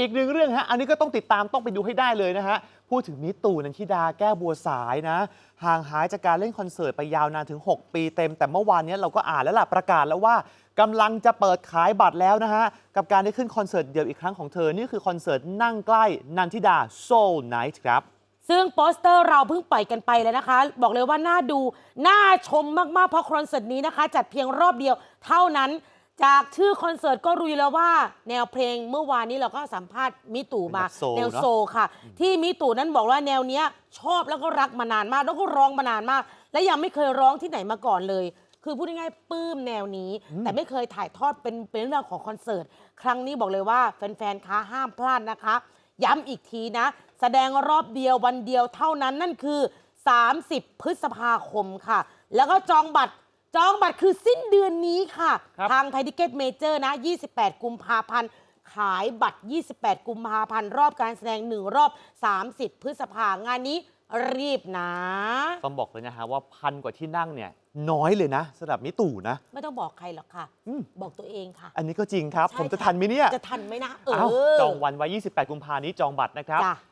อีกหนึ่งเรื่องฮะ อันนี้ก็ต้องติดตามต้องไปดูให้ได้เลยนะฮะ พูดถึงมิตู่นันทิดาแก้วบัวสายนะ ห่างหายจากการเล่นคอนเสิร์ตไปยาวนานถึง 6 ปีเต็ม แต่เมื่อวานนี้เราก็อ่านแล้วล่ะประกาศแล้วว่ากำลังจะเปิดขายบัตรแล้วนะฮะ กับการได้ขึ้นคอนเสิร์ตเดี่ยวอีกครั้งของเธอ นี่คือคอนเสิร์ตนั่งใกล้นันทิดาโซลไนท์ครับซึ่งโปสเตอร์เราเพิ่งปล่อยกันไปเลยนะคะ บอกเลยว่าน่าดู น่าชมมาก ๆ เพราะคอนเสิร์ตนี้นะคะ จัดเพียงรอบเดียวเท่านั้น จากชื่อคอนเสิร์ตก็รู้อยู่แล้วว่าแนวเพลงเมื่อวานนี้เราก็สัมภาษณ์มิตู่มาเป็นแบบโซลแนวเนอะ โซลค่ะ ที่มิตู่นั้นบอกว่าแนวเนี้ยชอบแล้วก็รักมานานมาก แล้วก็ร้องมานานมาก และยังไม่เคยร้องที่ไหนมาก่อนเลย คือพูดง่ายๆปลื้มแนวนี้ แต่ไม่เคยถ่ายทอดเป็นเป็นเรื่องของคอนเสิร์ต ครั้งนี้บอกเลยว่าแฟนๆคะห้ามพลาดนะคะ ย้ำอีกทีนะ แสดงรอบเดียววันเดียวเท่านั้นนั่นคือ 30 พฤษภาคมค่ะ แล้วก็จองบัตร จองบัตรคือสิ้นเดือนนี้ค่ะ ครับ ทางไทยทิเก็ตเมเจอร์นะ 28 กุมภาพันธ์ ขายบัตร 28 กุมภาพันธ์ รอบการแสดง 1 รอบ 30 พฤษภางานนี้รีบนะ ต้องบอกเลยนะฮะว่าพันกว่าที่นั่งเนี่ยน้อยเลยนะสำหรับมิตู่นะ ไม่ต้องบอกใครหรอกค่ะ อืม บอกตัวเองค่ะ อันนี้ก็จริงครับ ใช่ผมจะค่ทันไหมเนี่ยจะทันไหมนะ เอเอ้าอจองวันไว้ 28 กุมภานี้จองบัตรนะครับ จ้ะ